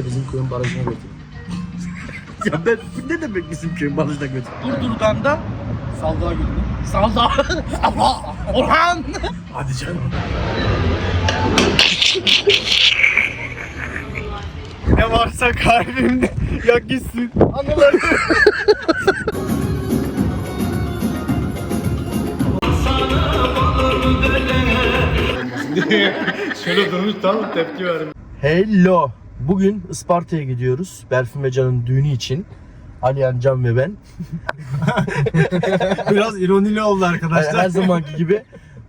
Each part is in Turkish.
de bizim köyün barajına götürün. Ya ben ne demek bizim köyün barajına götür? Burdur'dan da Saldığa götürün. Salda. Allah! Orhan! Hadi canım. Ne varsa kalbimde yak gitsin. Anılarım. Şöyle durmuş tam tepki verdim. Hello. Bugün Isparta'ya gidiyoruz. Berfin ve Can'ın düğünü için. Aliyan, Can ve ben. Biraz ironili oldu arkadaşlar. her zamanki gibi.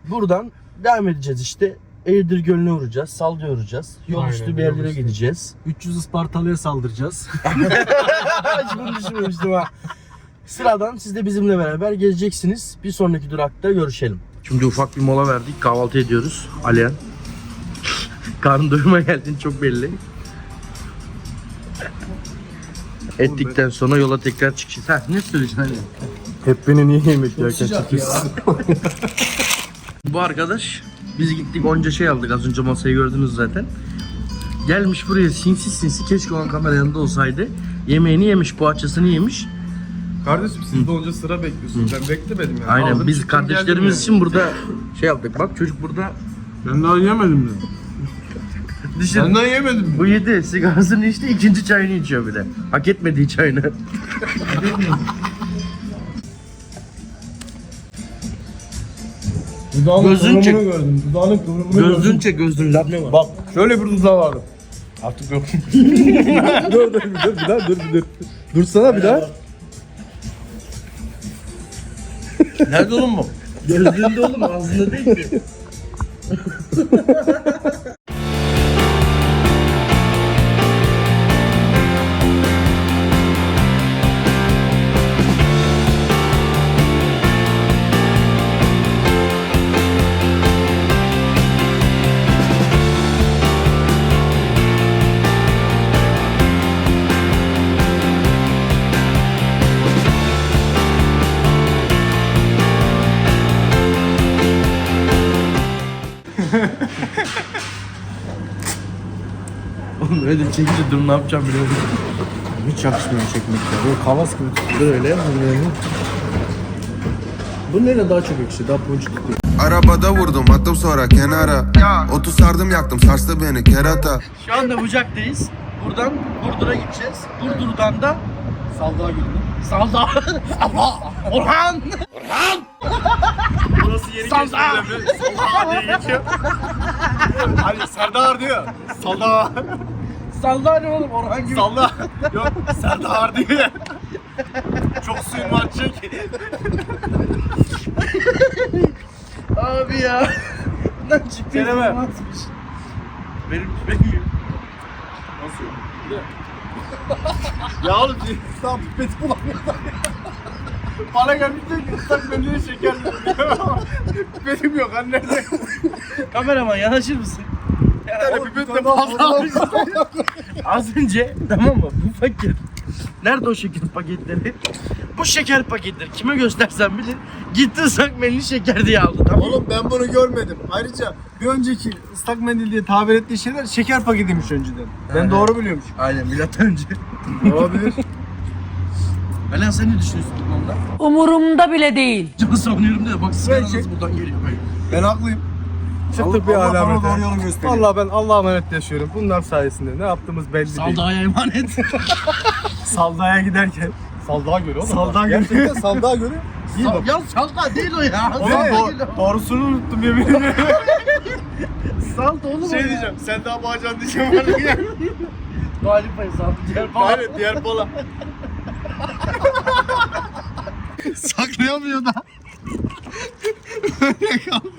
Buradan devam edeceğiz işte. Eğirdir Gölü'ne uğrayacağız. Saldı'ya uğrayacağız. Yol Aynen, üstü bir yol yerlere üstü. gideceğiz. 300 Ispartalı'ya saldıracağız. Hiç bunu düşünmemiştim ha. Sıradan siz de bizimle beraber gezeceksiniz. Bir sonraki durakta görüşelim. Şimdi ufak bir mola verdik. Kahvaltı ediyoruz. Aliyan. Karnın doyuma geldin çok belli. Ettikten sonra yola tekrar çıkacağız. Ha ne söyleyeceksin Ali? Hep beni niye yemek yerken çekiyorsun? Bu arkadaş biz gittik onca şey aldık az önce masayı gördünüz zaten. Gelmiş buraya sinsi sinsi keşke olan kamera yanında olsaydı. Yemeğini yemiş, poğaçasını yemiş. Kardeşim siz de onca sıra bekliyorsunuz. Ben beklemedim yani. Aynen Aldım, biz çıktım, kardeşlerimiz geldim için burada şey yaptık. Bak çocuk burada yani. Ben daha yemedim de. Düşün. Daha yemedim. Bu yedi sigarasını içti ikinci çayını içiyor bir de. Hak etmediği çayını. Dudağının Gözün çek. gördüm. Dudağının kıvrımını gördüm. çek gözlüğün laf ne var? Bak şöyle bir dudağı vardı. Artık yok. dur dur bir dur bir daha dur bir dur. Dursana bir daha. Nerede oğlum bu? Gözlüğünde oğlum ağzında değil ki. Oğlum öyle çekince dur ne yapacağım biliyor musun? Hiç yakışmıyor çekmekte. Böyle kavas gibi tutulur öyle. Bu nereye daha çok yakışıyor? Daha ponçik tutuyor. Arabada vurdum attım sonra kenara Otu sardım yaktım sarstı beni kerata Şu anda Bucak'tayız. Buradan Burdur'a gideceğiz. Burdur'dan da Saldığa götürün. Salda. Allah! Orhan! Burası yeni Salda! Salda diye geçiyor. Hani Serdar diyor. Salda. Salda ne oğlum Orhan gibi. Salda. Yok Serdar diyor. Çok suyun var çek. Abi ya. Bundan çıktı. Deneme. Atmış. Benim benim. Nasıl? ya oğlum daha pipeti bulamıyorum. Bana gelmiş diyor ki ıslak mendili şeker diyor. Pipetim yok nerede? Kameraman yanaşır mısın? Bir tane pipet de fazla almış. Az önce tamam mı bu paket. Nerede o şeker paketleri? Bu şeker paketleri kime göstersem bilir. Gitti ıslak mendil şeker diye aldı tamam mı? Oğlum ben bunu görmedim. Ayrıca bir önceki ıslak mendil diye tabir ettiği şeyler şeker paketiymiş önceden. Ben doğru biliyormuş. Aynen milattan önce. Olabilir. Alen sen ne düşünüyorsun bu konuda? Umurumda bile değil. Canı savunuyorum da bak sigaranız şey- buradan geliyor. Ben haklıyım. Çıktık bir Allah bana alamete. doğru yolu gösteriyor. Valla ben Allah'a emanet yaşıyorum. Bunlar sayesinde ne yaptığımız belli değil. Saldağ'a emanet. Saldaya giderken. Saldığa göre oğlum. Saldığa göre. Gerçekten saldığa göre. İyi bak. ya salda değil o ya. Oğlum Salda doğ- değil o. doğrusunu unuttum yemin ederim. Salda oğlum o şey ya. diyeceğim. Sen daha bağcan diyeceğim var ya. Galip Bey salda. Diğer falan. Hayır diğer bola. Saklayamıyor da. Böyle kaldı.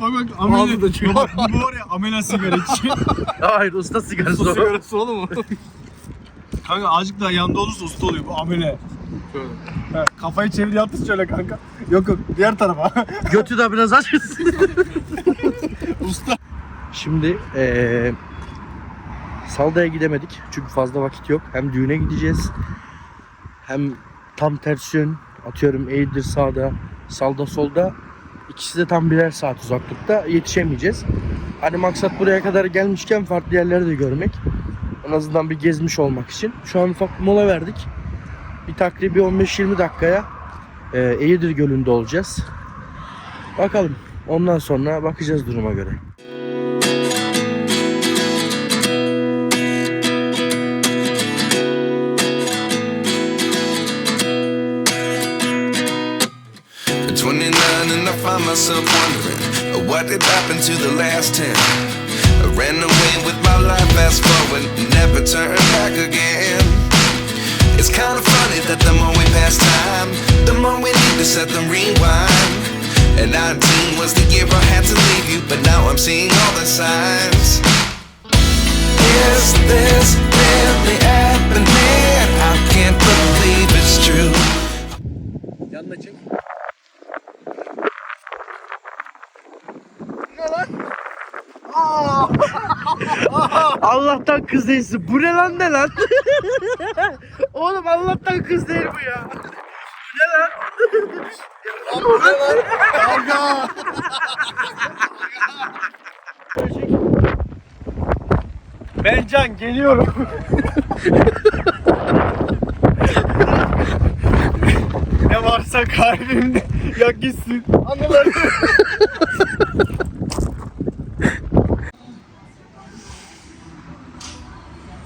Bak bak amele. Ağzı da çıkıyor. Bak, Bu var ya amele sigara içiyor. Hayır usta sigarası Su o. sigarası oğlum o. Kanka azıcık daha yanında olursa usta oluyor bu amele. Şöyle. Ha, kafayı çevir yatır şöyle kanka. Yok yok diğer tarafa. Götü de biraz açılsın. usta. Şimdi eee Salda'ya gidemedik çünkü fazla vakit yok. Hem düğüne gideceğiz hem tam tersi yön atıyorum Eğirdir sağda, Salda solda. İkisi de tam birer saat uzaklıkta yetişemeyeceğiz. Hani maksat buraya kadar gelmişken farklı yerleri de görmek. En azından bir gezmiş olmak için. Şu an ufak bir mola verdik. Bir takribi 15-20 dakikaya e, Eğirdir Gölü'nde olacağız. Bakalım. Ondan sonra bakacağız duruma göre. Myself wondering what did happen to the last 10. I ran away with my life, fast forward, never turn back again. It's kind of funny that the more we pass time, the more we need to set them rewind. And 19 was the year I had to leave you, but now I'm seeing all the signs. Is this really Allah'tan kız değilsin. Bu ne lan ne lan? Oğlum Allah'tan kız değil bu ya. Bu ne lan? Ben Can geliyorum. ne varsa kalbimde yak gitsin. Anılar.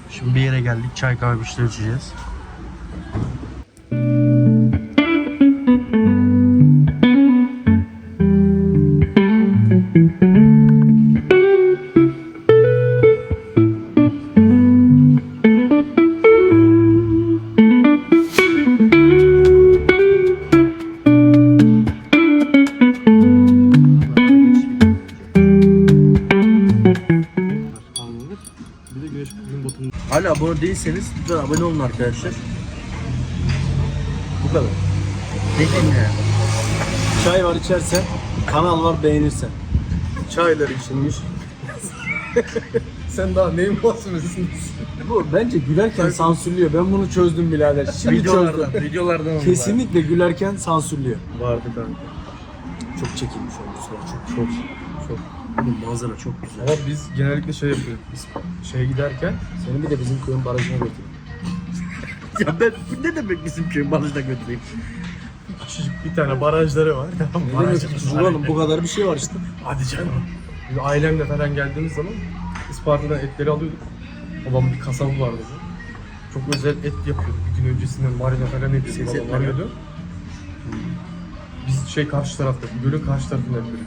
Şimdi bir yere geldik. Çay kahve bir şeyler içeceğiz. Abone değilseniz lütfen abone olun arkadaşlar. Bu kadar. Diyeyim yani? Çay var içersen, kanal var beğenirsen. Çaylar içilmiş. Sen daha neyin bahsediyorsun? Bu bence gülerken sansürlüyor. Ben bunu çözdüm birader. Şimdi çözdüm. Videolardan, videolardan onu Kesinlikle gülerken sansürlüyor. Vardı kanka. Çok çekilmiş olmuş çok. Çok çok. Oğlum manzara çok güzel. Ama biz genellikle şey yapıyoruz. Biz şeye giderken Seni bir de bizim köyün barajına götür. Ya ben ne demek bizim köyün barajına götüreyim? küçücük bir tane barajları var. Tamam Ne demek küçücük oğlum bu kadar bir şey var işte. Hadi canım. Biz ailemle falan geldiğimiz zaman Isparta'dan etleri alıyorduk. Babam bir kasabı vardı. Çok özel et yapıyordu. Bir gün öncesinden marine falan Ses yapıyordu. etme Babam arıyordu. Biz şey karşı tarafta, gölün karşı tarafında yapıyorduk.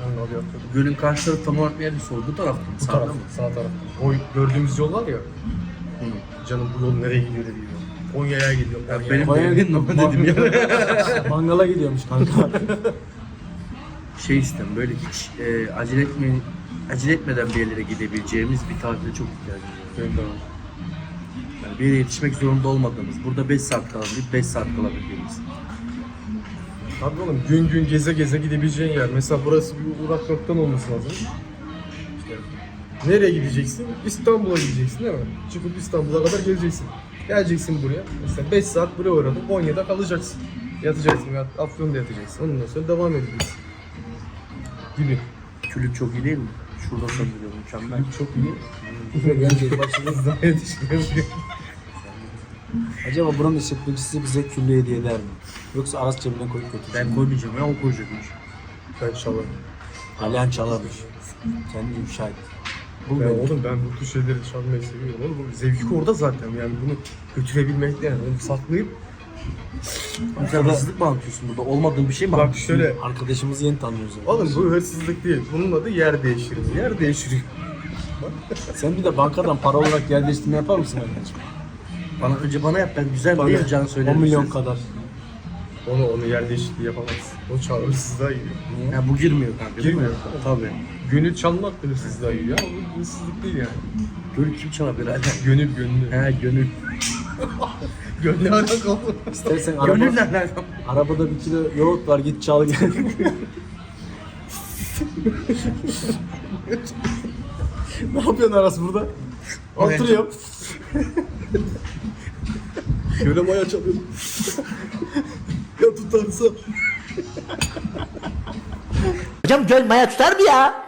Mangal yapıyorduk. Gölün karşı tarafı tam olarak neresi oldu? Bu tarafta mı? Bu Sağda taraf, mı? sağ taraf. O gördüğümüz yol var ya. Canım bu yol nereye gidiyor dedi. Konya'ya gidiyor. Ya Konya'ya. benim Bayağı dediğin ama dedim ya. Mangala gidiyormuş kanka. Şey istem böyle hiç e, acele etme, acele etmeden bir yerlere gidebileceğimiz bir tatile çok ihtiyacımız var. Benim de var. Yani bir yere yetişmek zorunda olmadığımız, burada 5 saat kalabildiğimiz, 5 saat kalabildiğimiz. Abi oğlum gün gün geze geze gidebileceğin yer. Mesela burası bir uğrak noktan olması lazım. İşte nereye gideceksin? İstanbul'a gideceksin değil mi? Çıkıp İstanbul'a kadar geleceksin. Geleceksin buraya. Mesela 5 saat buraya uğradın. Konya'da kalacaksın. Yatacaksın. ya Afyon'da yatacaksın. Ondan sonra devam edeceksin. Gibi. Külük çok iyi değil mi? Şurada sanırım mükemmel. Çok iyi. Bence başımız. Hızla yetişmiyoruz. Acaba buranın işletmecisi bize küllü hediye eder mi? Yoksa Aras cebine koyup götürecek Ben koymayacağım ya o koyacakmış. Ben çalarım. Alihan çalamış. Kendi ifşa etti. Bul Ben oğlum ben bu tür şeyleri çalmayı seviyorum. Oğlum bu zevki orada zaten yani bunu götürebilmek yani onu saklayıp sen hırsızlık mı anlatıyorsun burada? Olmadığın bir şey mi bak anlatıyorsun? şöyle Arkadaşımızı yeni tanıyoruz. yani. Oğlum bu hırsızlık değil. Bunun adı yer değiştiriyor. Yer değiştiriyor. Sen bir de bankadan para olarak yer değiştirme yapar mısın arkadaşım? Bana önce bana yap ben güzel Bana değil mi Can söylerim 10 milyon size. kadar. Onu onu yer değişikliği yapamazsın. O çal hırsızlığa giriyor. Ya bu girmiyor kanka. değil mi? Girmiyor. Tabii. Gönül çalmak hırsızlığa giriyor ama bu hırsızlık değil yani. Gönül kim çalabilir hala? Gönül gönlü. He gönül. Gönlü alakalı. İstersen araba, Gönül ne alakam? arabada bir kilo yoğurt var git çal gel. ne yapıyorsun Aras burada? Oturuyor. Göle maya çalıyor. ya tutarsa. Hocam göl maya tutar mı ya?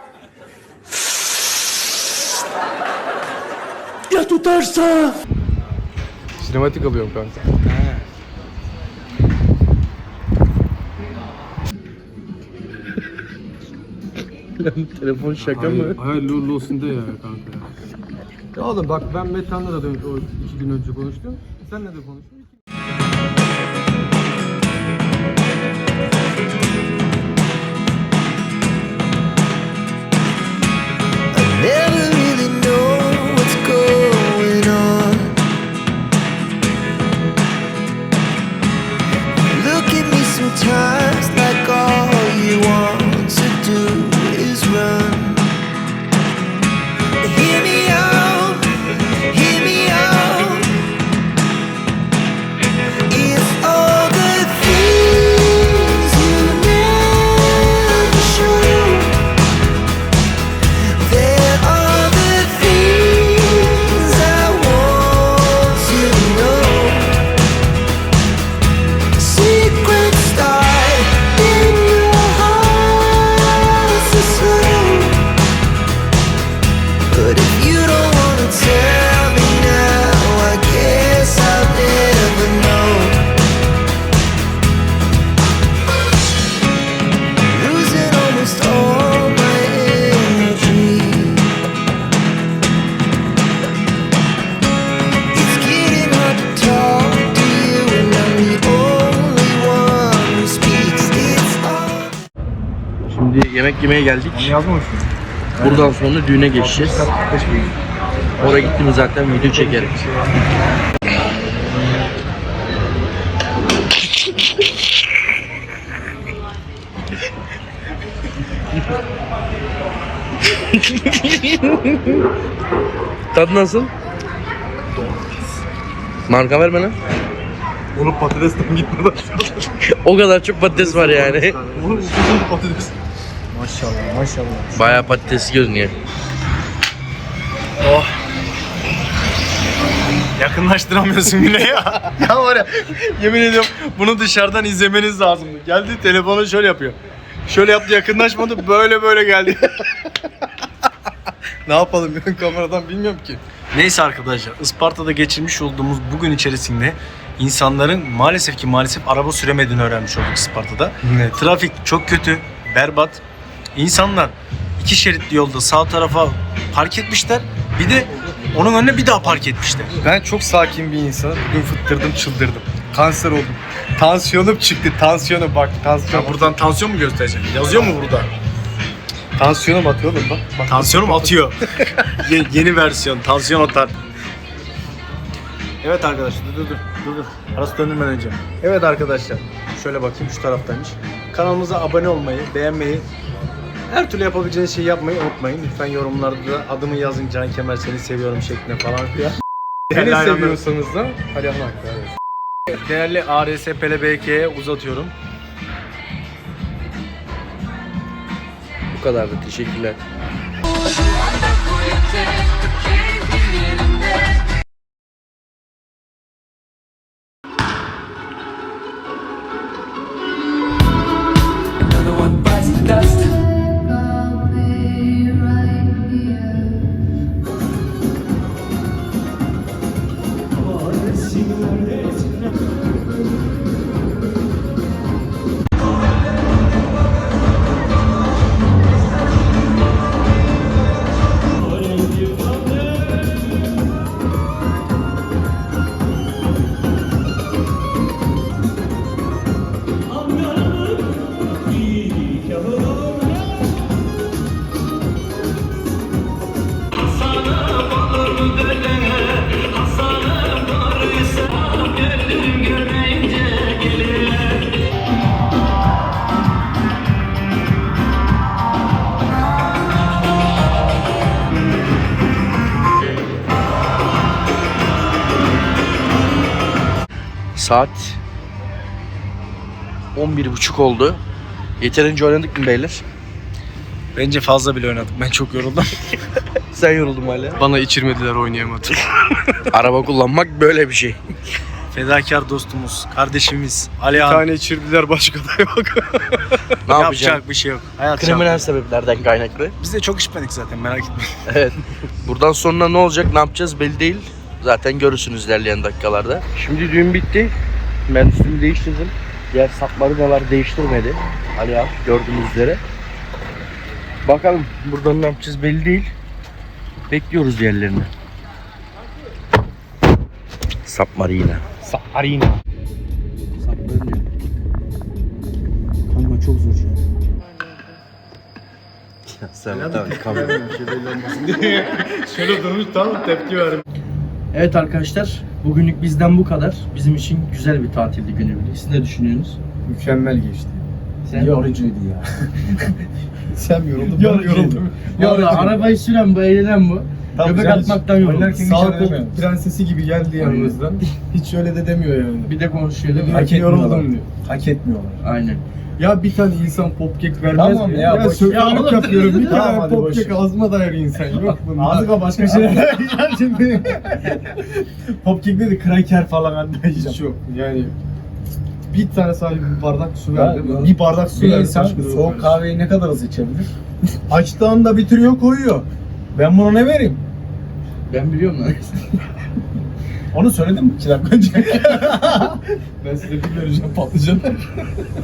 Ya tutarsa? Sinematik alıyorum kanka. Telefon şaka mı? Hayırlı uğurlu olsun de ya kanka. Ya oğlum bak ben Metan'la da dön- o iki gün önce konuştum. Senle de konuştum. Şimdi yemek yemeye geldik. Buradan sonra düğüne geçeceğiz. Oraya gittim zaten video çekerim. Tadı nasıl? Marka ver bana. Oğlum patatesten gitmeden. O kadar çok patates var yani. Oğlum patates. Maşallah maşallah. Bayağı patates görünüyor. Yakınlaştıramıyorsun yine ya. ya var ya yemin ediyorum bunu dışarıdan izlemeniz lazım. Geldi telefonu şöyle yapıyor. Şöyle yaptı yakınlaşmadı böyle böyle geldi. ne yapalım ben kameradan bilmiyorum ki. Neyse arkadaşlar Isparta'da geçirmiş olduğumuz bugün içerisinde insanların maalesef ki maalesef araba süremediğini öğrenmiş olduk Isparta'da. Trafik çok kötü, berbat. İnsanlar iki şeritli yolda sağ tarafa park etmişler. Bir de onun önüne bir daha park etmişler. Ben çok sakin bir insanım. Bugün fıttırdım, çıldırdım. Kanser oldum. Tansiyonum çıktı. Tansiyonum bak. Tansiyon. buradan tansiyon mu gösterecek? Yazıyor mu burada? Tansiyonum atıyor oğlum bak. bak. Tansiyonum atıyor. Ye- yeni versiyon. Tansiyon atar. Evet arkadaşlar dur dur dur dur. dur. Arası döndürmeden önce. Evet arkadaşlar. Şöyle bakayım şu taraftaymış. Kanalımıza abone olmayı, beğenmeyi, her türlü yapabileceğiniz şeyi yapmayı unutmayın. Lütfen yorumlarda da adımı yazın Can Kemal seni seviyorum şeklinde falan filan. Beni Değerli seviyorsanız da hadi Allah evet. Değerli ARS PLBK'ye uzatıyorum. Bu kadardı. Teşekkürler. Saat 11.30 oldu. Yeterince oynadık mı beyler? Bence fazla bile oynadık. Ben çok yoruldum. Sen yoruldun hala. Bana içirmediler oynayamadım. Araba kullanmak böyle bir şey. fedakar dostumuz, kardeşimiz Alihan. Bir tane içirdiler başka da yok. Ne? Yapacak bir şey yok. Hayat Kriminal şartları. sebeplerden kaynaklı. Biz de çok içmedik zaten merak etme. Evet. Buradan sonra ne olacak, ne yapacağız belli değil. Zaten görürsünüz ilerleyen dakikalarda. Şimdi düğün bitti. Ben üstümü değiştirdim. Diğer sapmarinalar değiştirmedi. Ali abi gördüğünüz üzere. Bakalım buradan ne yapacağız belli değil. Bekliyoruz diğerlerini. Sapmarina. Sarina. Sapmarina. Kanka çok zor şu an. Ya sen tamam kamera. Şöyle durmuş tamam tepki ver. Evet arkadaşlar, bugünlük bizden bu kadar. Bizim için güzel bir tatildi günübirlik. Siz ne düşünüyorsunuz? Mükemmel geçti. Sen? Yorucuydu ya. Sen yoruldun ben yoruldum. Valla arabayı süren bu, eğlenen bu. Göbek atmaktan yoruldu. Sağ kol prensesi gibi geldi yanımızdan. Hiç öyle de demiyor yani. Bir de konuşuyor değil mi? Hak yoruldum diyor. Hak etmiyorlar. Aynen. Ya bir tane insan popkek vermez Tamam mi? ya, Ya, boş- Ya yapıyorum. Bir Tamam, tane hadi boş popkek ver. ağzıma dayar insan. Yok bunda. Ağzıma başka şeyler yiyeceğim şimdi. Popkek dedi kraker falan de Hiç yok. Yani bir tane sadece bir bardak su Ya, verdi. ya. Bir bardak su Bir verdi. insan başka da yok soğuk yani. kahveyi ne kadar hızlı içebilir? Açtığında bitiriyor koyuyor. Ben buna ne vereyim? Ben biliyorum lan. Onu söyledim mi iki dakika önce? Ben size bir vereceğim patlıcan.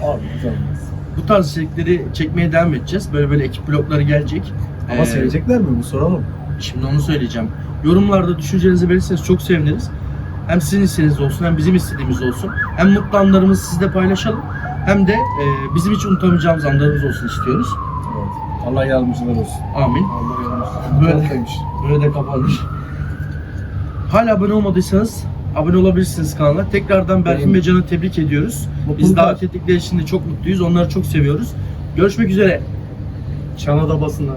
Abi güzel. bu tarz içerikleri çekmeye devam edeceğiz. Böyle böyle ekip blokları gelecek. Ama Ee, sevecekler mi? Bu soralım. Şimdi onu söyleyeceğim. Yorumlarda düşüncelerinizi belirtirseniz çok seviniriz. Hem sizin istediğiniz olsun hem bizim istediğimiz olsun. Hem mutlu anlarımızı sizle paylaşalım. Hem de e, bizim hiç unutamayacağımız anlarımız olsun istiyoruz. Evet. Allah yardımcılar olsun. Amin. Allah yanlış. Böyle- demiş. Böyle de kapanmış. Hala abone olmadıysanız abone olabilirsiniz kanala. Tekrardan Berfin ve Can'ı tebrik ediyoruz. Biz davet ettikleri için de çok mutluyuz. Onları çok seviyoruz. Görüşmek üzere. Çana da basınlar.